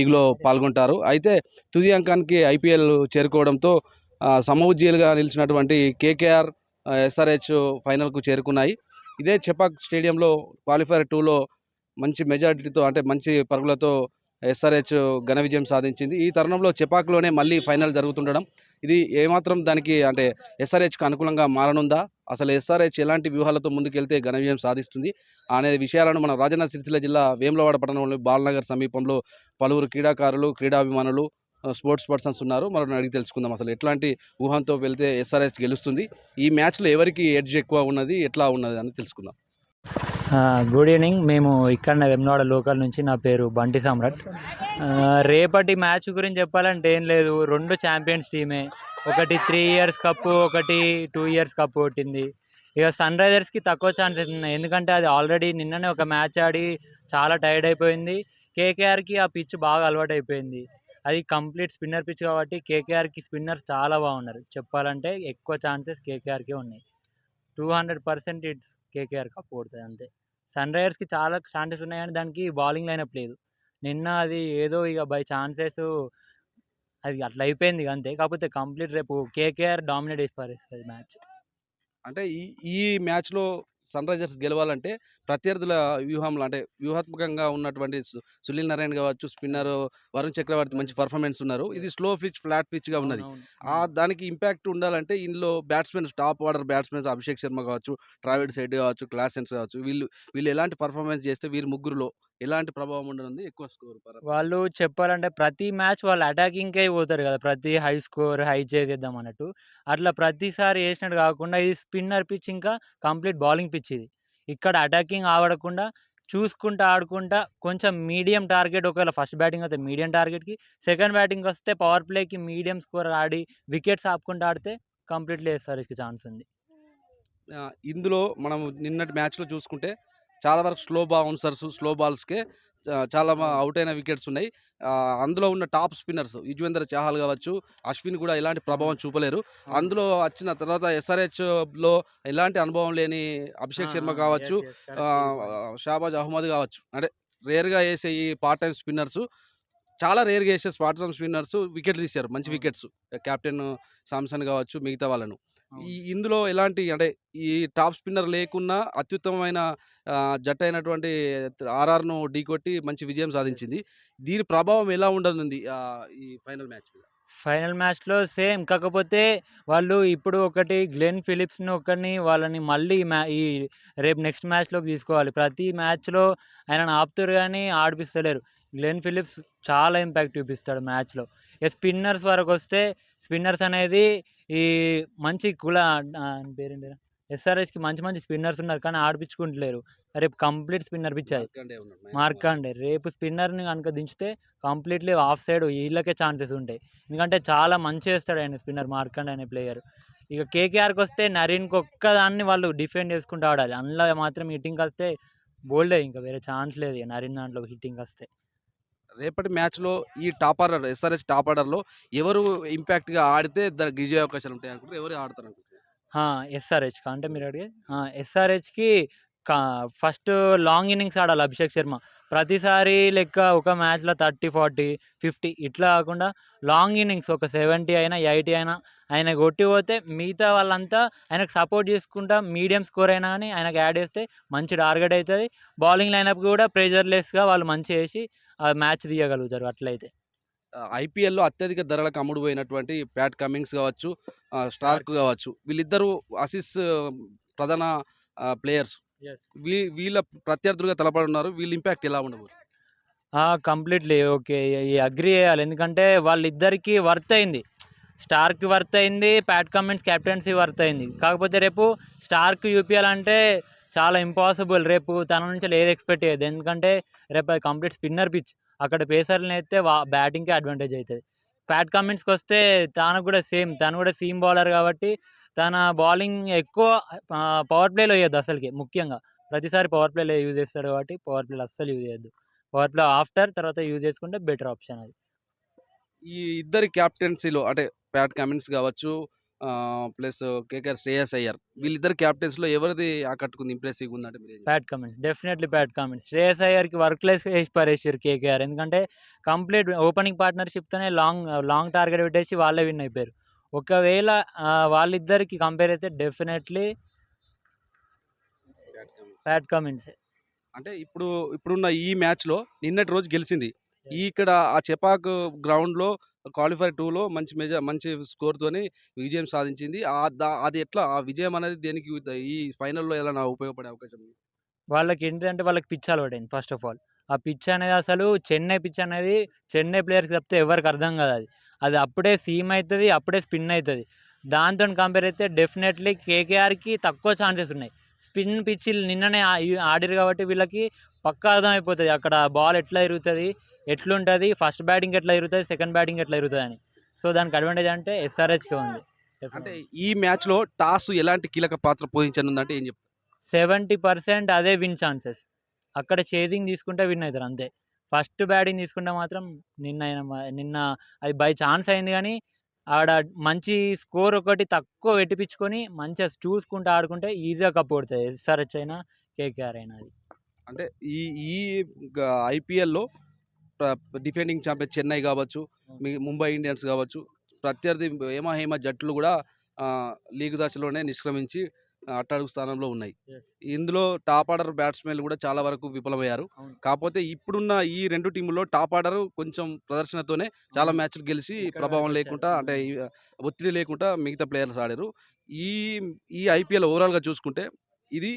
లీగ్లో పాల్గొంటారు. అయితే తుది అంకానికి ఐపీఎల్ చేరుకోవడంతో ఆ, సమవుజ్జీలుగా నిలిచినటువంటి కేకేఆర్ ఎస్ఆర్హెచ్ ఫైనల్కు చేరుకున్నాయి. ఇదే చెపాక్ స్టేడియంలో క్వాలిఫైర్ టూలో మంచి మెజారిటీతో అంటే మంచి పరుగులతో ఎస్ఆర్హెచ్ ఘన విజయం సాధించింది. ఈ తరుణంలో చెపాక్లోనే మళ్ళీ ఫైనల్ జరుగుతుండడం. ఇది ఏమాత్రం దానికి అంటే ఎస్ఆర్హెచ్కు అనుకూలంగా మారనుందా? అసలు ఎస్ఆర్హెచ్ ఎలాంటి వ్యూహాలతో ముందుకెళ్తే ఘన విజయం సాధిస్తుంది అనే విషయాలను మన రాజన్న సిరిసిల్ల జిల్లా వేములవాడ పట్టణంలో బాలనగర్ సమీపంలో పలువురు క్రీడాకారులు క్రీడాభిమానులు స్పోర్ట్స్ పర్సన్స్ ఉన్నారు. మనం అడిగి తెలుసుకుందాం. అసలు ఎట్లాంటి ఊహంతో వెళ్తే ఎస్ఆర్హెచ్ గెలుస్తుంది? ఈ మ్యాచ్లో ఎవరికి ఎడ్జ్ ఎక్కువ ఉన్నది ఎట్లా ఉన్నది అని తెలుసుకుందాం. Good evening. మేము ఇక్కడ వెమ్నవాడ లోకల్ నుంచి నా పేరు బంటి సామ్రాట్. రేపటి మ్యాచ్ గురించి చెప్పాలంటే ఏం లేదు. రెండు ఛాంపియన్స్ టీమే. ఒకటి త్రీ ఇయర్స్ కప్పు ఒకటి టూ ఇయర్స్ కప్పు కొట్టింది. ఇక సన్ రైజర్స్కి తక్కువ ఛాన్సెస్ ఉన్నాయి. ఎందుకంటే అది ఆల్రెడీ నిన్ననే ఒక మ్యాచ్ ఆడి చాలా టైర్డ్ అయిపోయింది. కేకేఆర్కి ఆ పిచ్ బాగా అలవాటు అయిపోయింది. అది కంప్లీట్ స్పిన్నర్ పిచ్ కాబట్టి కేకేఆర్కి స్పిన్నర్స్ చాలా బాగున్నారు. చెప్పాలంటే ఎక్కువ ఛాన్సెస్ కేకేఆర్కే ఉన్నాయి. Two hundred percent it's KKR cup కొడుతుంది అంతే. సన్ రైజర్స్కి చాలా ఛాన్సెస్ ఉన్నాయి కానీ దానికి బౌలింగ్ లైనప్ లేదు. నిన్న అది ఏదో ఇక బై ఛాన్సెస్ అది అట్లా అయిపోయింది అంతే. కాకపోతే కంప్లీట్ రేపు కేకేఆర్ డామినేట్ చేసి పారేస్తుంది మ్యాచ్. అంటే ఈ ఈ మ్యాచ్లో సన్ రైజర్స్ గెలవాలంటే ప్రత్యర్థుల వ్యూహంలో అంటే వ్యూహాత్మకంగా ఉన్నటువంటి సునీల్ నారాయణ కావచ్చు స్పిన్నర్ వరుణ్ చక్రవర్తి మంచి పర్ఫార్మెన్స్ ఉన్నారు. ఇది స్లో పిచ్ ఫ్లాట్ పిచ్గా ఉన్నది. ఆ దానికి ఇంపాక్ట్ ఉండాలంటే ఇందులో batsmens top order batsmens Abhishek Sharma కావచ్చు ట్రావిడ్ సైడ్ కావచ్చు క్లాసెన్స్ కావచ్చు వీళ్ళు వీళ్ళు ఎలాంటి పర్ఫార్మెన్స్ చేస్తే వీరి ముగ్గురులో ఎలాంటి ప్రభావం ఉండనుంది? ఎక్కువ స్కోర్ వాళ్ళు చెప్పాలంటే ప్రతి మ్యాచ్ వాళ్ళు అటాకింగ్కే పోతారు కదా! ప్రతి హై స్కోర్ హై చేసేద్దాం అన్నట్టు. అట్లా ప్రతిసారి వేసినట్టు కాకుండా ఇది స్పిన్నర్ పిచ్ ఇంకా కంప్లీట్ బౌలింగ్ పిచ్ ఇది. ఇక్కడ అటాకింగ్ ఆడకుండా చూసుకుంటా ఆడుకుంటా కొంచెం మీడియం టార్గెట్ ఒకవేళ ఫస్ట్ బ్యాటింగ్ అయితే మీడియం టార్గెట్కి సెకండ్ బ్యాటింగ్ వస్తే పవర్ ప్లేకి మీడియం స్కోర్ ఆడి వికెట్స్ ఆపుకుంటూ ఆడితే కంప్లీట్లీ వేస్తారు ఛాన్స్ ఉంది. ఇందులో మనం నిన్నటి మ్యాచ్లో చూసుకుంటే చాలా వరకు స్లో బౌన్సర్స్ స్లో బాల్స్కే చాలా అవుట్ అయిన వికెట్స్ ఉన్నాయి. అందులో ఉన్న టాప్ స్పిన్నర్స్ యుజ్వేంద్ర చాహల్ కావచ్చు అశ్విన్ కూడా ఎలాంటి ప్రభావం చూపలేరు. అందులో వచ్చిన తర్వాత SRH లో ఎలాంటి అనుభవం లేని అభిషేక్ శర్మ కావచ్చు షాబాజ్ అహ్మద్ కావచ్చు. అంటే రేర్గా వేసే ఈ పార్ట్ టైం స్పిన్నర్స్ చాలా రేర్గా వేసే పార్ట్ టైం స్పిన్నర్స్ వికెట్లు తీశారు. మంచి. వికెట్స్. కెప్టెన్ సామ్సన్ కావచ్చు మిగతా వాళ్ళను. ఈ ఇందులో ఎలాంటి అంటే ఈ టాప్ స్పిన్నర్ లేకున్నా అత్యుత్తమమైన ఆ, జట్టు అయినటువంటి ఆర్ఆర్ను ఢీకొట్టి మంచి విజయం సాధించింది. దీని ప్రభావం ఎలా ఉండనుంది ఆ, ఈ ఫైనల్ మ్యాచ్ మీద? ఫైనల్ మ్యాచ్లో సేమ్. కాకపోతే వాళ్ళు ఇప్పుడు ఒకటి గ్లెన్ ఫిలిప్స్ని ఒకరిని వాళ్ళని మళ్ళీ మ్యా ఈ రేపు నెక్స్ట్ మ్యాచ్లోకి తీసుకోవాలి. ప్రతి మ్యాచ్లో ఆయనను ఆపుతారు కానీ ఆడిపిస్తలేరు. గ్లెన్ ఫిలిప్స్ చాలా ఇంపాక్ట్ చూపిస్తాడు మ్యాచ్లో. ఇక స్పిన్నర్స్ వరకు వస్తే స్పిన్నర్స్ అనేది ఈ మంచి కుల పేరేంటి ఎస్ఆర్ఎస్కి మంచి మంచి స్పిన్నర్స్ ఉన్నారు కానీ ఆడిపించుకుంటలేరు. రేపు కంప్లీట్ స్పిన్నర్ పిచ్ అది మార్కండే రేపు స్పిన్నర్ని కనుక దించితే కంప్లీట్లీ ఆఫ్ సైడ్ వీళ్ళకే ఛాన్సెస్ ఉంటాయి. ఎందుకంటే చాలా మంచి వేస్తాడు ఆయన స్పిన్నర్ మార్కండే అనే ప్లేయర్. ఇక కేకేఆర్కి వస్తే నరీన్కి ఒక్కదాన్ని వాళ్ళు డిఫెండ్ చేసుకుంటూ ఆడాలి. అందులో మాత్రం హిట్టింగ్ వస్తే బోల్డే ఇంకా వేరే ఛాన్స్ లేదు. ఇక నరీన్ దాంట్లో హిట్టింగ్ వస్తే. రేపటి మ్యాచ్లో ఈ టాప్ ఆర్డర్ ఎస్ఆర్హెచ్ టాప్ ఆర్డర్లో ఎవరు ఇంపాక్ట్గా ఆడితే దానికి విజయ అవకాశాలు ఉంటాయి అనుకుంటారు ఎవరు ఆడతారు అనుకుంటున్నారు ఎస్ఆర్హెచ్కి? అంటే మీరు అడిగే ఎస్ఆర్హెచ్కి కా ఫస్ట్ లాంగ్ ఇన్నింగ్స్ ఆడాలి అభిషేక్ శర్మ. ప్రతిసారి లెక్క ఒక మ్యాచ్లో థర్టీ ఫార్టీ ఫిఫ్టీ ఇట్లా కాకుండా లాంగ్ ఇన్నింగ్స్ ఒక సెవెంటీ అయినా ఎయిటీ అయినా ఆయన కొట్టి పోతే మిగతా వాళ్ళంతా ఆయనకు సపోర్ట్ చేసుకుంటా మీడియం స్కోర్ అయినా కానీ ఆయనకు యాడ్ చేస్తే మంచి టార్గెట్ అవుతుంది. బౌలింగ్ లైనప్ కూడా ప్రెజర్లెస్గా వాళ్ళు మంచి వేసి ఆ మ్యాచ్ తీయగలుగుతారు అట్లయితే. ఐపీఎల్లో అత్యధిక ధరలకు అమ్ముడు పోయినటువంటి ప్యాట్ కమింగ్స్ కావచ్చు స్టార్క్ కావచ్చు వీళ్ళిద్దరూ అసిస్ ప్రధాన ప్లేయర్స్. వీ వీళ్ళ ప్రత్యర్థులుగా తలపడున్నారు వీళ్ళ ఇంపాక్ట్ ఎలా ఉండబోతుంది? Completely okay. అగ్రి చేయాలి. ఎందుకంటే వాళ్ళిద్దరికి వర్త్ అయింది. స్టార్కి వర్త్ అయింది ప్యాట్ కమెంట్స్ కెప్టెన్సీ వర్త్ అయింది. కాకపోతే రేపు స్టార్క్ చూపించాలంటే చాలా ఇంపాసిబుల్ రేపు తన నుంచి ఏది ఎక్స్పెక్ట్ చేయదు ఎందుకంటే రేపు అది కంప్లీట్ స్పిన్నర్ పిచ్ అక్కడ పేసర్లని అయితే వా బ్యాటింగ్కే అడ్వాంటేజ్ అవుతుంది ప్యాట్ కమెంట్స్కి వస్తే తనకు కూడా సేమ్ తను కూడా సీమ్ బౌలర్ కాబట్టి తన బౌలింగ్ ఎక్కువ పవర్ ప్లేలో వేయద్దు అసలుకి ముఖ్యంగా. ప్రతిసారి పవర్ ప్లేలో యూజ్ చేస్తాడు కాబట్టి పవర్ ప్లేలో అస్సలు యూజ్ చేయొద్దు. పవర్ ప్లే ఆఫ్టర్ తర్వాత యూజ్ చేసుకుంటే బెటర్ ఆప్షన్ అది. ఈ ఇద్దరి క్యాప్టెన్సీలో అంటే ప్యాట్ కమిన్స్ కావచ్చు ప్లస్ కేకేఆర్ శ్రేయస్ అయ్యార్. వీళ్ళిద్దరు క్యాప్టెన్స్లో ఎవరిది ఆకట్టుకుంది ఇంప్రెసివ్గా ఉందంటే? Pat Cummins. Definitely Pat Cummins. Shreyas అయ్యర్కి వర్క్లెస్ వేసి పరేసారు కేకేఆర్. ఎందుకంటే కంప్లీట్ ఓపెనింగ్ పార్ట్నర్షిప్తోనే లాంగ్ లాంగ్ టార్గెట్ పెట్టేసి వాళ్ళే విన్ అయిపోయారు. ఒకవేళ వాళ్ళిద్దరికి కంపేర్ అయితే డెఫినెట్లీ బ్యాడ్ కామెంట్స్. అంటే ఇప్పుడు ఇప్పుడున్న ఈ మ్యాచ్లో నిన్నటి రోజు గెలిచింది. ఈ ఇక్కడ ఆ చెపాక్ గ్రౌండ్లో క్వాలిఫైర్ టూలో మంచి మెజర్ మంచి స్కోర్తోని విజయం సాధించింది. అది ఎట్లా? ఆ విజయం అనేది దేనికి ఈ ఫైనల్లో ఎలా ఉపయోగపడే అవకాశం ఉంది? వాళ్ళకి ఏంటంటే వాళ్ళకి పిచ్ అలవాటైంది ఫస్ట్ ఆఫ్ ఆల్. ఆ పిచ్ అనేది అసలు చెన్నై పిచ్ అనేది చెన్నై ప్లేయర్స్ చెప్తే ఎవరికి అర్థం కాదు అది. అది అప్పుడే సీమ్ అవుతుంది అప్పుడే స్పిన్ అవుతుంది దాంతో కంపేర్ అయితే డెఫినెట్లీ కేకేఆర్కి తక్కువ ఛాన్సెస్ ఉన్నాయి. స్పిన్ పిచ్చి నిన్ననే ఆడిరు కాబట్టి వీళ్ళకి పక్కా అర్థమైపోతుంది. అక్కడ బాల్ ఎట్లా ఇరుగుతుంది ఎట్లుంటుంది? ఫస్ట్ బ్యాటింగ్ ఎట్లా ఇరుగుతుంది సెకండ్ బ్యాటింగ్ ఎట్లా ఇరుగుతుంది అని. సో దానికి అడ్వాంటేజ్ అంటే ఎస్ఆర్హెచ్కే ఉంది. అంటే ఈ మ్యాచ్లో టాస్ ఎలాంటి కీలక పాత్ర పోషించనుందంటే ఏం చెప్తారు? సెవెంటీ పర్సెంట్ అదే విన్ ఛాన్సెస్ అక్కడ చేదింగ్ తీసుకుంటే విన్ అవుతారు అంతే. ఫస్ట్ బ్యాటింగ్ తీసుకుంటే మాత్రం నిన్న నిన్న అది బై ఛాన్స్ అయింది కానీ ఆడ మంచి స్కోర్ ఒకటి తక్కువ పెట్టిపించుకొని మంచిగా చూసుకుంటూ ఆడుకుంటే ఈజీగా కప్పు కొడుతుంది ఎస్ఆర్హెచ్ అయినా కేకేఆర్ అయినా అది. అంటే ఈ ఈ ఐపీఎల్లో డిఫెండింగ్ ఛాంపియన్ చెన్నై కావచ్చు ముంబై ఇండియన్స్ కావచ్చు ప్రత్యర్థి హేమ హేమ జట్లు కూడా లీగ్ దశలోనే నిష్క్రమించి అట్టడుగు స్థానంలో ఉన్నాయి. ఇందులో టాప్ ఆర్డర్ బ్యాట్స్మెన్లు కూడా చాలా వరకు విఫలమయ్యారు. కాకపోతే ఇప్పుడున్న ఈ రెండు టీముల్లో టాప్ ఆర్డర్ కొంచెం ప్రదర్శనతోనే చాలా మ్యాచ్లు గెలిచి ప్రభావం. లేకుండా అంటే ఒత్తిడి లేకుండా మిగతా ప్లేయర్స్ ఆడారు ఈ ఈ ఐపీఎల్ ఓవరాల్గా చూసుకుంటే ఇది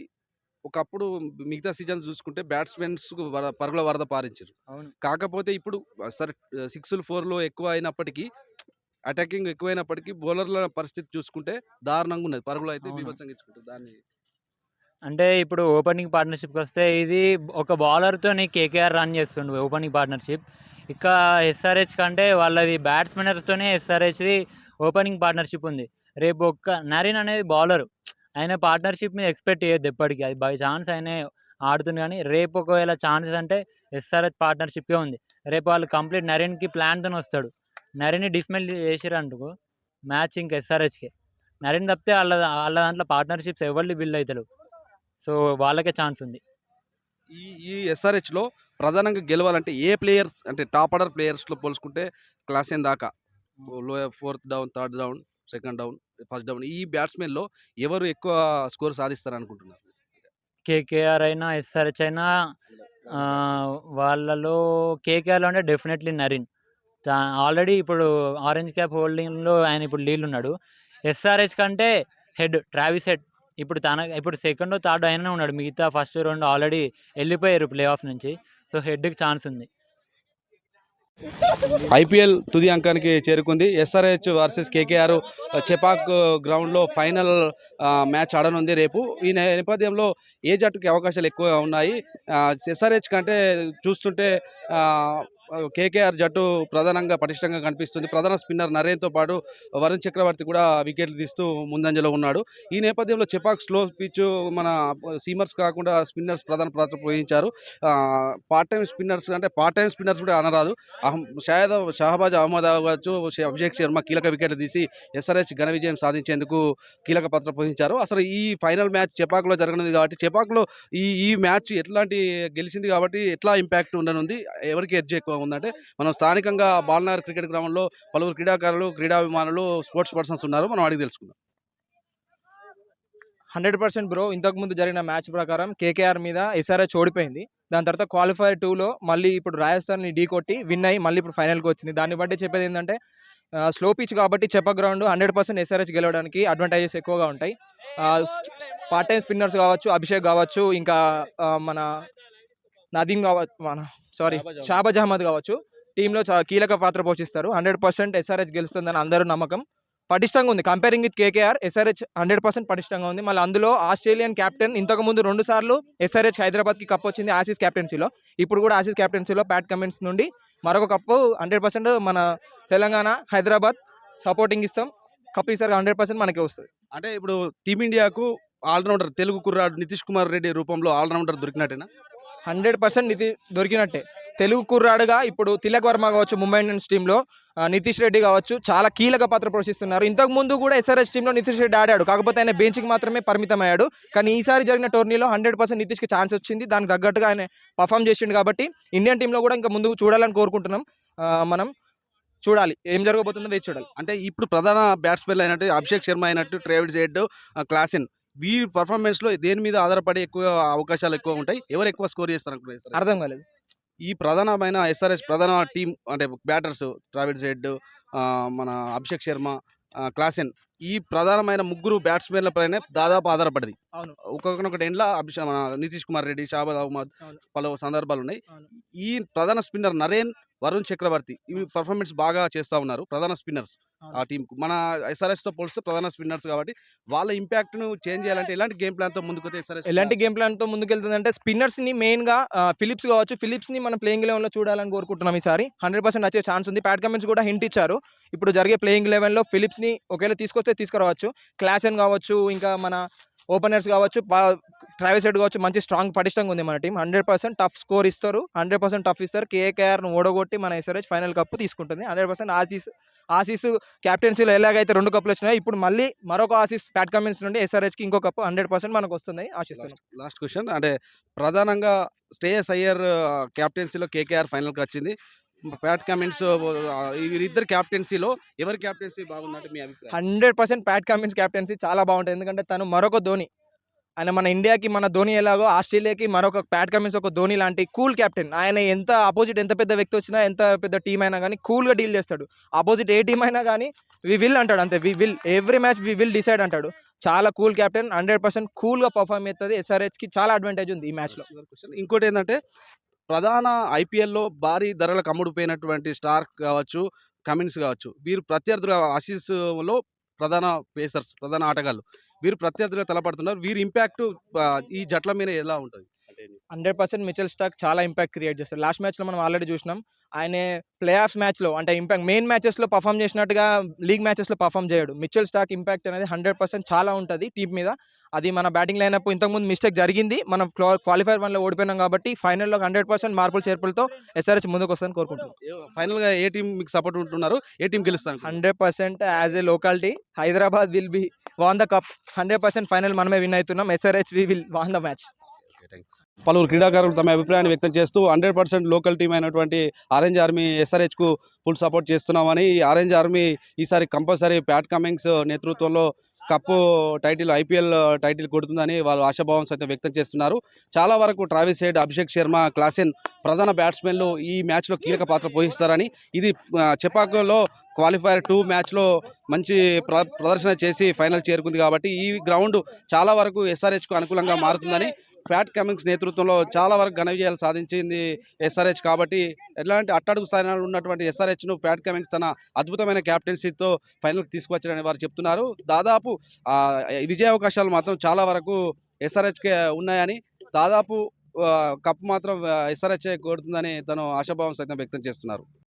ఒకప్పుడు మిగతా సీజన్స్ చూసుకుంటే బ్యాట్స్మెన్స్ పరుగుల వరద పారించారు. కాకపోతే ఇప్పుడు సరే సిక్స్లు ఫోర్లు ఎక్కువ అయినప్పటికీ అటాకింగ్ ఎక్కువైనప్పటికీ బౌలర్ల పరిస్థితి చూసుకుంటే దారుణంగా ఉన్నది. పరుగులు అయితే. బీభత్సంగా ఇచ్చుకుంటారు. దాన్ని అంటే ఇప్పుడు ఓపెనింగ్ పార్ట్నర్షిప్కి వస్తే ఇది ఒక బౌలర్తోని కేకేఆర్ రన్ చేస్తుండు ఓపెనింగ్ పార్ట్నర్షిప్. ఇక ఎస్ఆర్హెచ్ కంటే వాళ్ళది బ్యాట్స్మెనర్స్తోనే ఎస్ఆర్హెచ్ది ఓపెనింగ్ పార్ట్నర్షిప్ ఉంది. రేపు ఒక్క నరీన్ అనేది బౌలర్. ఆయన పార్ట్నర్షిప్ మీద ఎక్స్పెక్ట్ చేయొద్దు ఎప్పటికీ. అది బై ఛాన్స్ ఆయన ఆడుతుంది కానీ రేపు ఒకవేళ ఛాన్సెస్ అంటే ఎస్ఆర్హెచ్ పార్ట్నర్షిప్కే ఉంది. రేపు వాళ్ళు కంప్లీట్ నరీన్కి ప్లాన్తో వస్తాడు. నరీన్ని డిస్మెల్ చేసిరు అనుకో మ్యాచ్ ఇంకా ఎస్ఆర్హెచ్కే. నరీన్ తప్పితే వాళ్ళ వాళ్ళ దాంట్లో పార్ట్నర్షిప్స్ ఎవరిని బిల్డ్ అవుతారు సో వాళ్ళకే ఛాన్స్ ఉంది. ఈ ఈ ఎస్ఆర్హెచ్లో ప్రధానంగా గెలవాలంటే ఏ ప్లేయర్స్ అంటే టాప్ ఆర్డర్ ప్లేయర్స్లో పోల్చుకుంటే క్లాస్ దాకా? లో fourth down third down? Second down first down. ఈ బ్యాట్స్మెన్లో ఎవరు ఎక్కువ స్కోర్ సాధిస్తారు అనుకుంటున్నారు కేకేఆర్ అయినా ఎస్ఆర్హెచ్ అయినా వాళ్ళలో కేకేఆర్లో అంటే డెఫినెట్లీ నరీన్. ఆల్రెడీ ఇప్పుడు ఆరెంజ్ క్యాప్ హోల్డింగ్లో ఆయన ఇప్పుడు లీడ్ ఉన్నాడు. ఎస్ఆర్హెచ్ కంటే హెడ్ ట్రావిస్ హెడ్. ఇప్పుడు తన ఇప్పుడు సెకండ్ థర్డ్ అయినా ఉన్నాడు. మిగతా ఫస్ట్ రెండు ఆల్రెడీ వెళ్ళిపోయారు ప్లే ఆఫ్ నుంచి. సో హెడ్కి ఛాన్స్ ఉంది. ఐపీఎల్ తుది అంకానికి చేరుకుంది. ఎస్ఆర్హెచ్ వర్సెస్ కేకేఆర్ చెపాక్ గ్రౌండ్లో ఫైనల్ మ్యాచ్ ఆడనుంది రేపు. ఈ నేపథ్యంలో ఏ జట్టుకి అవకాశాలు ఎక్కువగా ఉన్నాయి? ఎస్ఆర్హెచ్ కంటే చూస్తుంటే కేకేఆర్ జట్టు ప్రధానంగా పటిష్టంగా కనిపిస్తుంది. ప్రధాన స్పిన్నర్ నరేన్తో పాటు వరుణ్ చక్రవర్తి కూడా వికెట్లు తీస్తూ ముందంజలో ఉన్నాడు. ఈ నేపథ్యంలో చెపాక్ స్లో పిచ్ మన సీమర్స్ కాకుండా స్పిన్నర్స్ ప్రధాన పాత్ర పోయించారు. పార్ట్ టైం స్పిన్నర్స్ అంటే పార్ట్ టైం స్పిన్నర్స్ కూడా అనరాదు. అహం షాయద్ షహబాజ్ అహ్మద్ కావచ్చు అభిషేక్ శర్మ కీలక వికెట్లు తీసి ఎస్ఆర్హెచ్ ఘన విజయం సాధించేందుకు కీలక పాత్ర పోషించారు. అసలు ఈ ఫైనల్ మ్యాచ్ చెపాక్లో జరగనుంది కాబట్టి చెపాక్లో ఈ ఈ మ్యాచ్ ఎట్లాంటి గెలిచింది కాబట్టి ఎట్లా ఇంపాక్ట్ ఉండనుంది? ఎవరికి ఎడ్జ్ ఎక్కువ ఉందంటే మనం స్థానికంగా బాలనగర్ క్రికెట్ గ్రౌండ్లో పలువురు క్రీడాకారులు క్రీడాభిమానులు స్పోర్ట్స్ పర్సన్స్ ఉన్నారు మనం అడిగి తెలుసుకుందాం. హండ్రెడ్ పర్సెంట్ బ్రో ఇంతకుముందు జరిగిన మ్యాచ్ ప్రకారం కేకేఆర్ మీద ఎస్ఆర్హెచ్ ఓడిపోయింది దాని తర్వాత క్వాలిఫైర్ టూలో మళ్ళీ ఇప్పుడు రాజస్థాన్ని ఢీ కొట్టి విన్ అయ్యి మళ్ళీ ఇప్పుడు ఫైనల్కి వచ్చింది. దాన్ని బట్టి చెప్పేది ఏంటంటే స్లో పిచ్ కాబట్టి చెప్ప గ్రౌండ్ హండ్రెడ్ పర్సెంట్ ఎస్ఆర్హెచ్ గెలవడానికి అడ్వాంటేజెస్ ఎక్కువగా ఉంటాయి. పార్ట్ టైం స్పిన్నర్స్ కావచ్చు అభిషేక్ కావచ్చు ఇంకా మన నదీం కావచ్చు మన సారీ షాబాజ్ అహ్మద్. కావచ్చు. టీంలో చాలా కీలక పాత్ర పోషిస్తారు. హండ్రెడ్ పర్సెంట్ ఎస్ఆర్హెచ్ గెలుస్తుందని అందరూ నమ్మకం. పటిష్టంగా ఉంది. Comparing with KKR SRH hundred percent పటిష్టంగా ఉంది. మళ్ళీ అందులో ఆస్ట్రేలియన్ కెప్టెన్ ఇంతకుముందు రెండు సార్లు ఎస్ఆర్హెచ్ హైదరాబాద్కి కప్ వచ్చింది ఆసీస్ కెప్టెన్సీలో ఇప్పుడు కూడా ఆసీస్ కెప్టెన్సీలో ప్యాట్ కమెంట్స్ నుండి మరొక కప్పు హండ్రెడ్ పర్సెంట్ మన తెలంగాణ హైదరాబాద్ సపోర్టింగ్ ఇస్తాం. కప్ ఈసారి హండ్రెడ్ పర్సెంట్ మనకే వస్తుంది. అంటే ఇప్పుడు టీమిండియాకు ఆల్రౌండర్ తెలుగు కుర్రాడు నితీష్ కుమార్ రెడ్డి రూపంలో ఆల్రౌండర్ దొరికినట్టేనా? హండ్రెడ్ పర్సెంట్ నితి దొరికినట్టే. తెలుగు కుర్రాడుగా ఇప్పుడు తిలక్ వర్మ కావచ్చు ముంబై ఇండియన్స్ టీంలో నితీష్ రెడ్డి కావచ్చు చాలా కీలక పాత్ర పోషిస్తున్నారు. ఇంతకు ముందు కూడా ఎస్ఆర్ఎస్ టీంలో నితీష్ రెడ్డి ఆడాడు. కాకపోతే ఆయన బెంచ్కి మాత్రమే పరిమితం అయ్యాడు కానీ ఈసారి జరిగిన టోర్నీలో హండ్రెడ్ పర్సెంట్ నితీష్కి ఛాన్స్ వచ్చింది. దానికి తగ్గట్టుగా ఆయన పర్ఫామ్ చేసిండు కాబట్టి ఇండియన్ టీంలో కూడా ఇంకా ముందుకు చూడాలని కోరుకుంటున్నాం. మనం చూడాలి. ఏం జరగబోతుందో వేచి చూడాలి. అంటే ఇప్పుడు ప్రధాన బ్యాట్స్మెన్ అయినట్టు అభిషేక్ శర్మ అయినట్టు ట్రేవిడ్ జెడ్ క్లాసిన్. వీరి పర్ఫార్మెన్స్లో దేని మీద ఆధారపడి ఎక్కువ అవకాశాలు ఎక్కువ ఉంటాయి ఎవరు ఎక్కువ స్కోర్ చేస్తారు అనుకుంటున్నారు అర్థం కాలేదు ఈ ప్రధానమైన ఎస్ఆర్ఎస్ ప్రధాన టీం అంటే బ్యాటర్స్ ట్రావిడ్ జెడ్ మన అభిషేక్ శర్మ క్లాసెన్ ఈ ప్రధానమైన ముగ్గురు బ్యాట్స్మెన్ల పైన దాదాపు ఆధారపడింది. ఒక్కొక్కటి ఎండ్ల అభిషేక్ మన నితీష్ కుమార్ రెడ్డి షాబాద్ అహ్మద్. పలు సందర్భాలు ఉన్నాయి. ఈ ప్రధాన స్పిన్నర్ నరేన్ వరుణ్ చక్రవర్తి. ఇవి పర్ఫార్మెన్స్ బాగా చేస్తా ఉన్నారు. ప్రధాన స్పిన్నర్స్. ఆ టీంకు మన ఎస్ఆర్ఎస్తో పోలిస్తే ప్రధాన స్పిన్నర్స్ కాబట్టి వాళ్ళ ఇంపాక్ట్ను చేంజ్ చేయాలంటే ఎలాంటి గేమ్ ప్లాన్తో ముందుకు ఎస్ఆర్ఎస్ ఎలాంటి గేమ్ ప్లాన్తో ముందుకెళ్తుందంటే స్పిన్నర్స్ని మెయిన్గా ఫిలిప్స్ కావచ్చు. ఫిలిప్స్ని మనం ప్లేయింగ్ లెవెన్లో చూడాలని కోరుకుంటున్నాం ఈసారి. హండ్రెడ్ పర్సెంట్ వచ్చే ఛాన్స్ ఉంది. ప్యాట్ కమెంట్స్ కూడా హింట్ ఇచ్చారు. ఇప్పుడు జరిగే ప్లేయింగ్ లెవెన్లో ఫిలిప్స్ని ఒకవేళ తీసుకొస్తే తీసుకురావచ్చు. క్లాసెన్ కావచ్చు. ఇంకా మన ఓపెనర్స్ కావచ్చు ట్రావెల్ సైడ్ కావచ్చు మంచి స్ట్రాంగ్ పటిష్టంగా ఉంది మన team. Hundred percent tough score ఇస్తారు. హండ్రెడ్ పర్సెంట్ టఫ్ ఇస్తారు. కేకేఆర్ను ఓడగొట్టి మన ఎస్ఆర్హెచ్ ఫైనల్ కప్ తీసుకుంటుంది. హండ్రెడ్ పర్సెంట్ ఆసీస్ ఆసీస్ క్యాప్టెన్సీలో ఎలాగైతే రెండు కప్పులు వచ్చినాయి ఇప్పుడు మళ్ళీ మరొక ఆసీస్ ప్యాట్ కమిన్స్ నుండి ఎస్ఆర్హెచ్కి ఇంకో కప్పు హండ్రెడ్ పర్సెంట్ మనకు వస్తుంది ఆశిస్తున్నాం. లాస్ట్ క్వశ్చన్ అంటే ప్రధానంగా శ్రేయస్ అయ్యర్ క్యాప్టెన్సీలో కేకేఆర్ ఫైనల్కి వచ్చింది. ప్యాట్ కమిన్స్ వీరిద్దరు క్యాప్టెన్సీలో ఎవరి క్యాప్టెన్సీ బాగుందంటే మీ అభిప్రాయం? Hundred percent Pat Cummins captaincy చాలా బాగుంటుంది ఎందుకంటే తను మరొక ధోని. ఆయన మన ఇండియాకి మన ధోని ఎలాగో ఆస్ట్రేలియాకి మరొక ప్యాట్ కమిన్స్ ఒక ధోని లాంటి కూల్ కెప్టెన్ ఆయన ఎంత ఆపోజిట్ ఎంత పెద్ద వ్యక్తి వచ్చినా ఎంత పెద్ద టీం అయినా కానీ కూల్గా డీల్ చేస్తాడు. ఆపోజిట్ ఏ టీం అయినా కానీ వి విల్ అంటాడు అంతే. We will every match we will decide అంటాడు. చాలా కూల్ కెప్టెన్ హండ్రెడ్ పర్సెంట్ కూల్గా పర్ఫామ్ చేస్తుంది. ఎస్ఆర్హెచ్కి చాలా అడ్వాంటేజ్ ఉంది ఈ మ్యాచ్లో. ఇంకోటి ఏంటంటే ప్రధాన ఐపీఎల్లో భారీ ధరలకు అమ్ముడుపోయినటువంటి స్టార్ కావచ్చు కమిన్స్ కావచ్చు వీరు ప్రత్యర్థుల ఆశీస్లో ప్రధాన పేసర్స్ ప్రధాన ఆటగాళ్ళు. వీరు ప్రత్యర్థులుగా తలపడుతున్నారు. వీరి ఇంపాక్ట్ ఈ జట్ల మీద ఎలా ఉంటుంది? హండ్రెడ్ పర్సెంట్ మిచెల్ స్టాక్ చాలా ఇంపాక్ట్ క్రియేట్ చేస్తారు లాస్ట్ మ్యాచ్లో మనం ఆల్రెడీ చూసినాం. ఆయన ప్లే ఆఫ్స్ మ్యాచ్లో అంటే ఇంపాక్ట్ మెయిన్ మ్యాచెస్లో పర్ఫామ్ చేసినట్టుగా లీగ్ మ్యాచెస్లో పర్ఫామ్ చేయడు. మిచెల్ స్టాక్ ఇంపాక్ట్ అనేది హండ్రెడ్ పర్సెంట్ చాలా ఉంటుంది టీం మీద. అది మన బ్యాటింగ్ లైనప్ ఇంతకుముందు మిస్టేక్ జరిగింది. మనం క్వాలిఫైర్ వన్లో ఓడిపోయినాం కాబట్టి ఫైనల్లో హండ్రెడ్ పర్సెంట్ మార్పులు చేర్పులతో ఎస్ఆర్హెచ్ ముందుకు వస్తుందని కోరుకుంటున్నాం. ఫైనల్గా ఏ టీం మీకు సపోర్ట్ ఉంటున్నారు? ఏ టీం గెలుస్తాను hundred percent as a locality Hyderabad will be won the cup. Hundred percent final మనమే విన్ అవుతున్నాం. SRH we will won the match. పలువురు క్రీడాకారులు తమ అభిప్రాయాన్ని వ్యక్తం చేస్తూ హండ్రెడ్ పర్సెంట్ లోకల్ టీం అయినటువంటి ఆరెంజ్ ఆర్మీ ఎస్ఆర్హెచ్కు ఫుల్ సపోర్ట్ చేస్తున్నామని ఈ ఆరెంజ్ ఆర్మీ ఈసారి కంపల్సరీ ప్యాట్ కమింగ్స్ నేతృత్వంలో కప్పు టైటిల్ ఐపీఎల్ టైటిల్ కొడుతుందని వాళ్ళు ఆశాభావం సైతం వ్యక్తం చేస్తున్నారు. చాలా వరకు Travis Head Abhishek Sharma Klaasen ప్రధాన బ్యాట్స్మెన్లు ఈ మ్యాచ్లో కీలక పాత్ర పోషిస్తారని ఇది చెపాకులో క్వాలిఫైర్ టూ మ్యాచ్లో మంచి ప్ర ప్రదర్శన చేసి ఫైనల్ చేరుకుంది కాబట్టి ఈ గ్రౌండ్ చాలా వరకు ఎస్ఆర్హెచ్కు అనుకూలంగా మారుతుందని ప్యాట్ కమింగ్స్ నేతృత్వంలో చాలా వరకు ఘన విజయాలు సాధించింది ఎస్ఆర్హెచ్ కాబట్టి ఎలాంటి అట్టడుగు స్థాయిలో ఉన్నటువంటి ఎస్ఆర్హెచ్ను ప్యాట్ కమింగ్స్ తన అద్భుతమైన క్యాప్టెన్సీతో ఫైనల్కి తీసుకువచ్చారని వారు చెప్తున్నారు. దాదాపు విజయ అవకాశాలు మాత్రం చాలా వరకు ఎస్ఆర్హెచ్కే ఉన్నాయని దాదాపు కప్ మాత్రం ఎస్ఆర్హెచ్ కొడుతుందని తను ఆశాభావం సైతం వ్యక్తం చేస్తున్నారు.